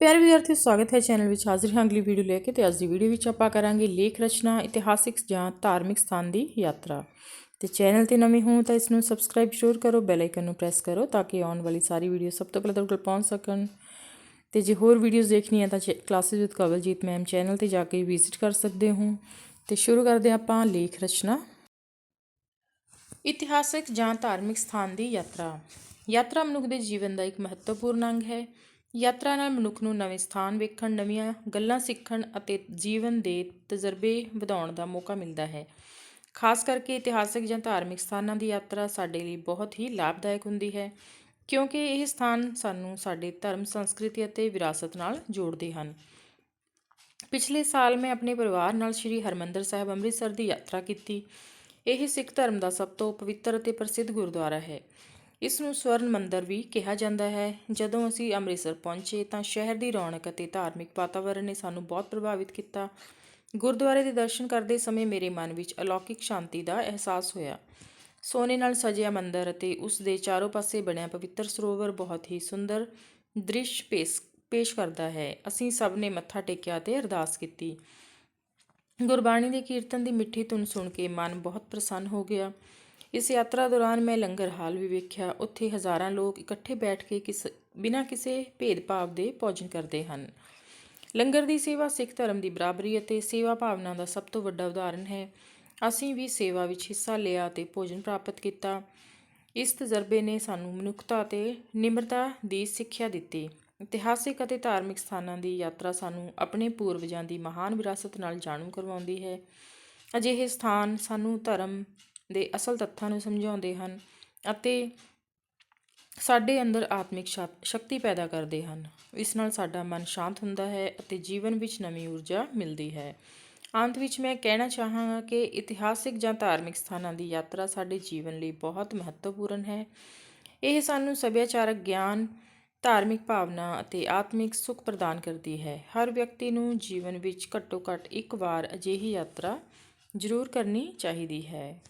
ਪਿਆਰੇ ਵਿਦਿਆਰਥੀਓ, ਸਵਾਗਤ ਹੈ ਚੈਨਲ ਵਿੱਚ। ਹਾਜ਼ਰ ਹਾਂ ਅਗਲੀ ਵੀਡੀਓ ਲੈ ਕੇ ਤੇ ਅੱਜ ਦੀ ਵੀਡੀਓ ਵਿੱਚ ਆਪਾਂ ਕਰਾਂਗੇ ਲੇਖ ਰਚਨਾ, ਇਤਿਹਾਸਿਕ ਜਾਂ ਧਾਰਮਿਕ ਸਥਾਨ ਦੀ ਯਾਤਰਾ। ਤੇ ਚੈਨਲ ਤੇ ਨਵੇਂ ਹੋ ਤਾਂ ਇਸ ਨੂੰ ਸਬਸਕ੍ਰਾਈਬ ਜ਼ਰੂਰ ਕਰੋ ਬੈਲ ਆਈਕਨ ਨੂੰ ਪ੍ਰੈਸ ਕਰੋ ਤਾਂ ਕਿ ਆਉਣ ਵਾਲੀ ਸਾਰੀ ਵੀਡੀਓ ਸਭ ਤੋਂ ਪਹਿਲਾਂ ਤੁਹਾਡੇ ਕੋਲ ਪਹੁੰਚ ਸਕਣ। ਤੇ ਜੇ ਹੋਰ ਵੀਡੀਓਜ਼ ਦੇਖਣੀਆਂ ਤਾਂ classes with Kawaljit ma'am channel ਤੇ ਜਾ ਕੇ ਵਿਜ਼ਿਟ ਕਰ ਸਕਦੇ ਹੋ। ਤੇ ਸ਼ੁਰੂ ਕਰਦੇ ਹਾਂ ਆਪਾਂ ਲੇਖ ਰਚਨਾ। ਇਤਿਹਾਸਿਕ ਜਾਂ ਧਾਰਮਿਕ ਸਥਾਨ ਦੀ ਯਾਤਰਾ। ਯਾਤਰਾ ਮਨੁੱਖ ਦੇ ਜੀਵਨ ਦਾ ਇੱਕ ਮਹੱਤਵਪੂਰਨ ਅੰਗ ਹੈ। ਯਾਤਰਾ ਨਾਲ ਮਨੁੱਖ ਨੂੰ ਨਵੇਂ ਸਥਾਨ ਵੇਖਣ, ਨਵੀਆਂ ਗੱਲਾਂ ਸਿੱਖਣ ਅਤੇ ਜੀਵਨ ਦੇ ਤਜਰਬੇ ਵਧਾਉਣ ਦਾ ਮੌਕਾ ਮਿਲਦਾ ਹੈ। ਖਾਸ ਕਰਕੇ ਇਤਿਹਾਸਕ ਜਾਂ ਧਾਰਮਿਕ ਸਥਾਨਾਂ ਦੀ ਯਾਤਰਾ ਸਾਡੇ ਲਈ ਬਹੁਤ ਹੀ ਲਾਭਦਾਇਕ ਹੁੰਦੀ ਹੈ, ਕਿਉਂਕਿ ਇਹ ਸਥਾਨ ਸਾਨੂੰ ਸਾਡੇ ਧਰਮ, ਸੰਸਕ੍ਰਿਤੀ ਅਤੇ ਵਿਰਾਸਤ ਨਾਲ ਜੋੜਦੇ ਹਨ। ਪਿਛਲੇ ਸਾਲ ਮੈਂ ਆਪਣੇ ਪਰਿਵਾਰ ਨਾਲ ਸ੍ਰੀ ਹਰਮੰਦਰ ਸਾਹਿਬ ਅੰਮ੍ਰਿਤਸਰ ਦੀ ਯਾਤਰਾ ਕੀਤੀ। ਇਹ ਸਿੱਖ ਧਰਮ ਦਾ ਸਭ ਤੋਂ ਪਵਿੱਤਰ ਅਤੇ ਪ੍ਰਸਿੱਧ ਗੁਰਦੁਆਰਾ ਹੈ। ਇਸ ਨੂੰ ਸਵਰਨ ਮੰਦਰ ਵੀ ਕਿਹਾ ਜਾਂਦਾ ਹੈ। ਜਦੋਂ ਅਸੀਂ ਅੰਮ੍ਰਿਤਸਰ ਪਹੁੰਚੇ ਤਾਂ ਸ਼ਹਿਰ ਦੀ ਰੌਣਕ ਅਤੇ ਧਾਰਮਿਕ ਵਾਤਾਵਰਣ ਨੇ ਸਾਨੂੰ ਬਹੁਤ ਪ੍ਰਭਾਵਿਤ ਕੀਤਾ। ਗੁਰਦੁਆਰੇ ਦੇ ਦਰਸ਼ਨ ਕਰਦੇ ਸਮੇਂ ਮੇਰੇ ਮਨ ਵਿੱਚ ਅਲੌਕਿਕ ਸ਼ਾਂਤੀ ਦਾ ਅਹਿਸਾਸ ਹੋਇਆ। ਸੋਨੇ ਨਾਲ ਸਜਿਆ ਮੰਦਰ ਅਤੇ ਉਸ ਦੇ ਚਾਰੋਂ ਪਾਸੇ ਬਣਿਆ ਪਵਿੱਤਰ ਸਰੋਵਰ ਬਹੁਤ ਹੀ ਸੁੰਦਰ ਦ੍ਰਿਸ਼ ਪੇਸ਼ ਪੇਸ਼ ਕਰਦਾ ਹੈ। ਅਸੀਂ ਸਭ ਨੇ ਮੱਥਾ ਟੇਕਿਆ ਤੇ ਅਰਦਾਸ ਕੀਤੀ। ਗੁਰਬਾਣੀ ਦੇ ਕੀਰਤਨ ਦੀ ਮਿੱਠੀ ਧੁਨ ਸੁਣ ਕੇ ਮਨ ਬਹੁਤ ਪ੍ਰਸੰਨ ਹੋ ਗਿਆ। ਇਸ ਯਾਤਰਾ ਦੌਰਾਨ ਮੈਂ ਲੰਗਰ ਹਾਲ ਵੀ ਵੇਖਿਆ। ਉੱਥੇ ਹਜ਼ਾਰਾਂ ਲੋਕ ਇਕੱਠੇ ਬੈਠ ਕੇ ਕਿਸ, ਬਿਨਾਂ ਕਿਸੇ ਭੇਦਭਾਵ ਦੇ ਭੋਜਨ ਕਰਦੇ ਹਨ। ਲੰਗਰ ਦੀ ਸੇਵਾ ਸਿੱਖ ਧਰਮ ਦੀ ਬਰਾਬਰੀ ਅਤੇ ਸੇਵਾ ਭਾਵਨਾ ਦਾ ਸਭ ਤੋਂ ਵੱਡਾ ਉਦਾਹਰਣ ਹੈ। ਅਸੀਂ ਵੀ ਸੇਵਾ ਵਿੱਚ ਹਿੱਸਾ ਲਿਆ ਤੇ ਭੋਜਨ ਪ੍ਰਾਪਤ ਕੀਤਾ। ਇਸ ਤਜਰਬੇ ਨੇ ਸਾਨੂੰ ਮਨੁੱਖਤਾ ਅਤੇ ਨਿਮਰਤਾ ਦੀ ਸਿੱਖਿਆ ਦਿੱਤੀ। ਇਤਿਹਾਸਿਕ ਅਤੇ ਧਾਰਮਿਕ ਸਥਾਨਾਂ ਦੀ ਯਾਤਰਾ ਸਾਨੂੰ ਆਪਣੇ ਪੂਰਵਜਾਂ ਦੀ ਮਹਾਨ ਵਿਰਾਸਤ ਨਾਲ ਜਾਣੂ ਕਰਵਾਉਂਦੀ ਹੈ। ਅਜਿਹੇ ਸਥਾਨ ਸਾਨੂੰ ਧਰਮ ਦੇ ਅਸਲ ਤੱਥਾਂ ਨੂੰ ਸਮਝਾਉਂਦੇ ਹਨ ਅਤੇ ਸਾਡੇ ਅੰਦਰ ਆਤਮਿਕ ਸ਼ਕਤੀ ਪੈਦਾ ਕਰਦੇ ਹਨ। ਇਸ ਨਾਲ ਸਾਡਾ ਮਨ ਸ਼ਾਂਤ ਹੁੰਦਾ ਹੈ ਅਤੇ ਜੀਵਨ ਵਿੱਚ ਨਵੀਂ ਊਰਜਾ ਮਿਲਦੀ ਹੈ। ਅੰਤ ਵਿੱਚ ਮੈਂ ਕਹਿਣਾ ਚਾਹਾਂਗਾ ਕਿ ਇਤਿਹਾਸਿਕ ਜਾਂ ਧਾਰਮਿਕ ਸਥਾਨਾਂ ਦੀ ਯਾਤਰਾ ਸਾਡੇ ਜੀਵਨ ਲਈ ਬਹੁਤ ਮਹੱਤਵਪੂਰਨ ਹੈ। ਇਹ ਸਾਨੂੰ ਸੱਭਿਆਚਾਰਕ ਗਿਆਨ, ਧਾਰਮਿਕ ਭਾਵਨਾ ਅਤੇ ਆਤਮਿਕ ਸੁੱਖ ਪ੍ਰਦਾਨ ਕਰਦੀ ਹੈ। ਹਰ ਵਿਅਕਤੀ ਨੂੰ ਜੀਵਨ ਵਿੱਚ ਘੱਟੋ ਘੱਟ ਇੱਕ ਵਾਰ ਅਜਿਹੀ ਯਾਤਰਾ ਜ਼ਰੂਰ ਕਰਨੀ ਚਾਹੀਦੀ ਹੈ।